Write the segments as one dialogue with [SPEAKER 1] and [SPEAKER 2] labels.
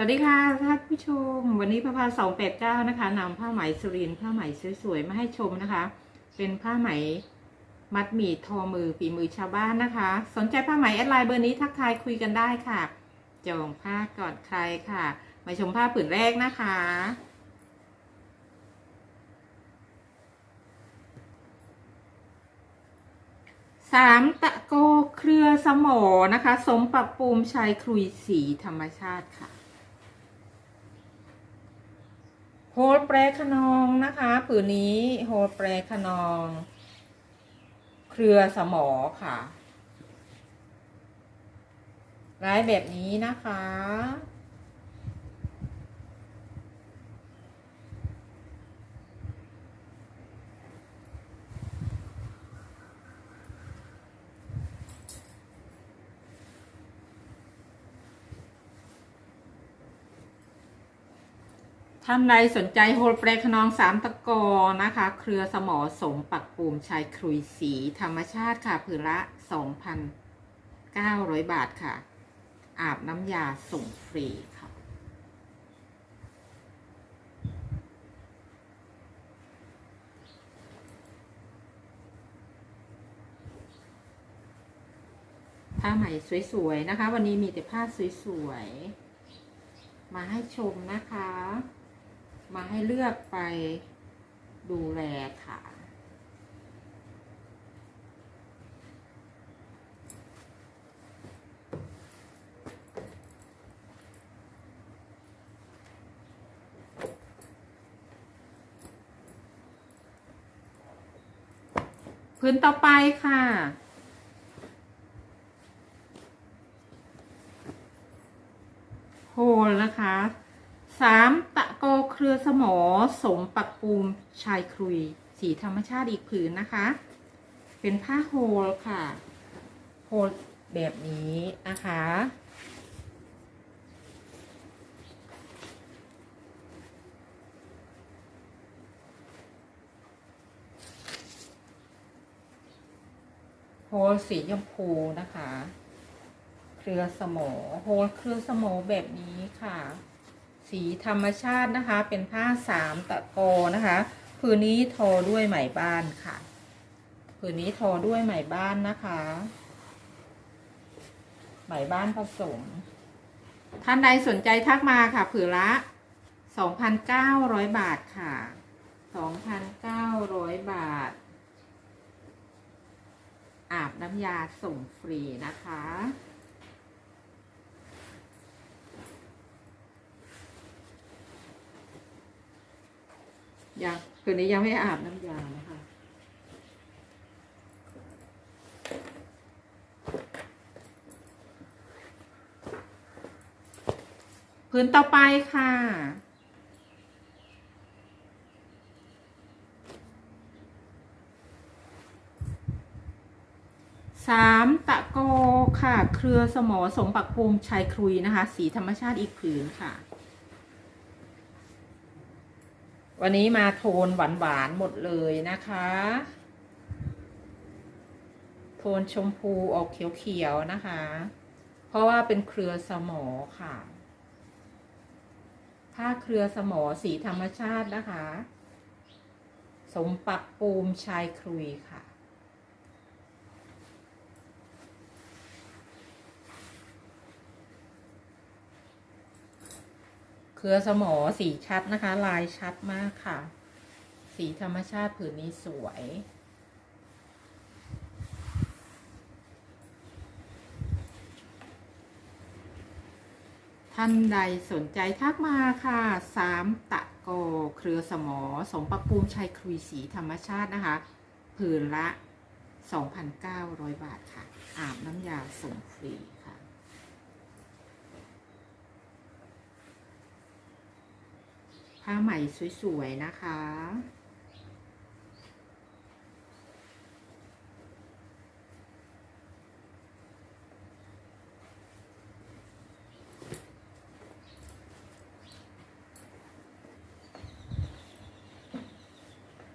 [SPEAKER 1] วัสดีค่ะท่านผู้ชม วันนี้พระพาสองแปดเก้านะคะนำผ้าไหมสุรินผ้าไหมสวยๆมาให้ชมนะคะ เป็นผ้าไหมมัดหมี่ทอมือฝีมือชาวบ้านนะคะ สนใจผ้าไหมแอดไลน์เบอร์นี้ทักทายคุยกันได้ค่ะจองผ้าก่อนใครค่ะ มาชมผ้าผืนแรกนะคะ สามตะโกเครือสมอนะคะ สมปรับปูมชายครุยสีธรรมชาติค่ะ โฮลแปรขนองนะคะ ผืนนี้โฮลแปรขนอง เครือสมอค่ะร้ายแบบนี้นะคะ ท่านใดสนใจโฮลแปรขนองสามตะกอนะคะ เครือสมอสมปักปูมชายครุยสีธรรมชาติค่ะผืนละ 2,900 บาทค่ะ อาบน้ำยาส่งฟรีค่ะ ผ้าไหมสวย ๆ นะคะ วันนี้มีแต่ผ้าสวย ๆ มาให้ชมนะคะ มาให้เลือกไปดูแลค่ะพื้นต่อไปค่ะ โฮลนะคะ สามตะ โกเครือสมอสมปักปูมชายครุย สีธรรมชาติอีกผืนนะคะ เป็นผ้าโฮลค่ะ โฮลแบบนี้นะคะโฮลสีชมพูนะคะ เครือสมอโฮลเครือสมอแบบนี้ค่ะ สีธรรมชาตินะคะ เป็นผ้าสามตะโกนะคะผืนนี้ทอด้วยไหมบ้านค่ะผืนนี้ทอด้วยไหมบ้านนะคะ ไหมบ้านผสม ท่านใดสนใจทักมาค่ะผืนละ2,900บาทค่ะ2,900บาท อาบน้ำยาส่งฟรีนะคะ ยังคืนนี้ยังไม่อาบน้ำยานะคะ พื้นต่อไปค่ะ สามตะโกค่ะ เครือสมอสมปักภูมิชายครุยนะคะ สีธรรมชาติอีกผืนค่ะ วันนี้มาโทนหวานหวานๆหมดเลยนะคะ โทนชมพูออกเขียวๆนะคะ เพราะว่าเป็นเครือสมอค่ะ ผ้าเครือสมอสีธรรมชาตินะคะ สมปักปูมชายครุยค่ะ เครือสมอสีชัดนะคะ ลายชัดมากค่ะ สีธรรมชาติผืนนี้สวย ท่านใดสนใจทักมาค่ะสามตะโกเครือสมอสมประปูมชัยครุยสีธรรมชาตินะคะ ผืนละ 2,900 บาทค่ะ อาบน้ำยาส่งฟรีค่ะ ผ้าไหม่สวยๆนะคะ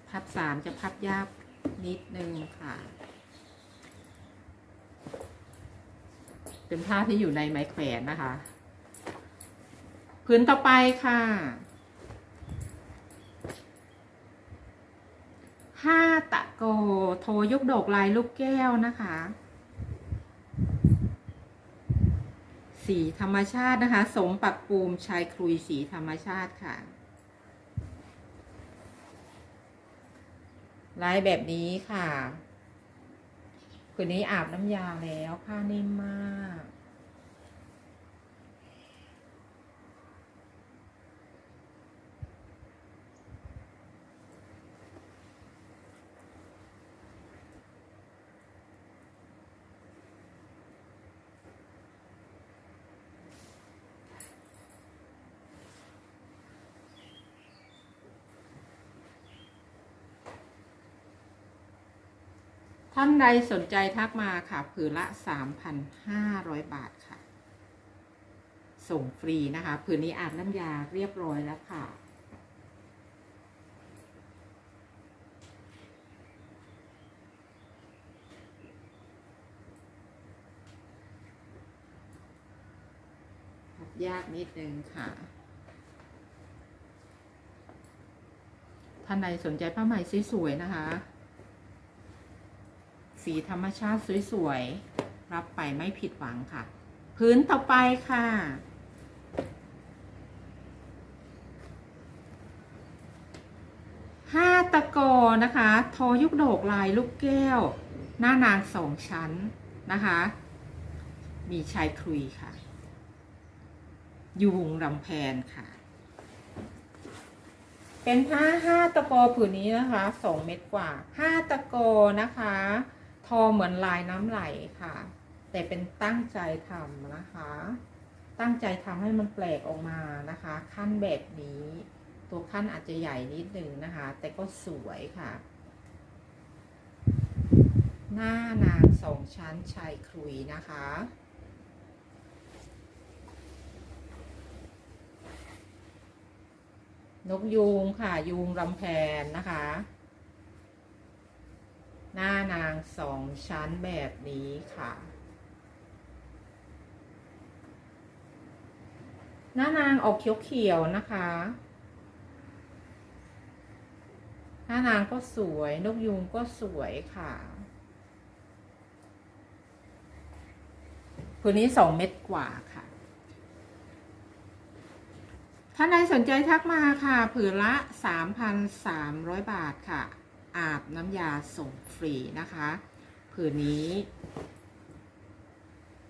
[SPEAKER 1] พับสามจะพับยากนิดนึงค่ะเป็นผ้าที่อยู่ในไม้แขวนนะคะผืนต่อไปค่ะ ห้าตะโกโทยกดอกลายลูกแก้วนะคะ สีธรรมชาตินะคะ สมปักปูมชายครุยสีธรรมชาติค่ะ ลายแบบนี้ค่ะ คืนนี้อาบน้ำยาแล้วผ้านิ่มมาก ท่านใดสนใจทักมาค่ะ ผืนละ 3,500 บาทค่ะ ส่งฟรีนะคะ ผืนนี้อาบน้ำยาเรียบร้อยแล้วค่ะยากนิดนึงค่ะ ท่านใดสนใจผ้าไหมสวยๆนะคะ สีธรรมชาติสวยๆ รับไปไม่ผิดหวังค่ะ พื้นต่อไปค่ะ ห้าตะกอนะคะ ทอยุกโดกลายลูกแก้ว หน้านางสองชั้นนะคะ มีชายครุยค่ะยูงรำแพนค่ะ เป็นผ้าห้าตะกอผืนนี้นะคะสองเม็ดกว่าห้าตะกอนะคะ อเหมือนลายน้ำไหลค่ะ แต่เป็นตั้งใจทำนะคะ ตั้งใจทำให้มันแปลกออกมานะคะ ขั้นแบบนี้ ตัวขั้นอาจจะใหญ่นิดนึงนะคะ แต่ก็สวยค่ะ หน้านางสองชั้นชายครุยนะคะนกยูงค่ะ ยูงรำแพนนะคะ หน้านางสองชั้นแบบนี้ค่ะ หน้านางออกเขียวๆนะคะ หน้านางก็สวย นกยูงก็สวยค่ะผืนนี้สองเม็ดกว่าค่ะท่านใดสนใจทักมาค่ะ ผืนละ 3,300 บาทค่ะ อาบน้ำยาส่งฟรีนะคะ ผืนนี้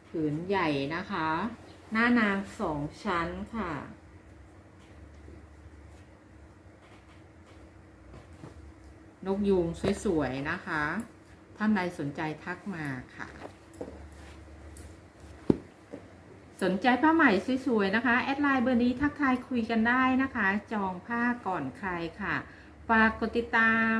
[SPEAKER 1] ผืนใหญ่นะคะ หน้านางสองชั้นค่ะนกยูงสวยๆนะคะ ท่านใดสนใจทักมาค่ะ สนใจผ้าไหม่สวยๆนะคะ แอดไลน์เบอร์นี้ทักทายคุยกันได้นะคะ จองผ้าก่อนใครค่ะ ฝากกดติดตาม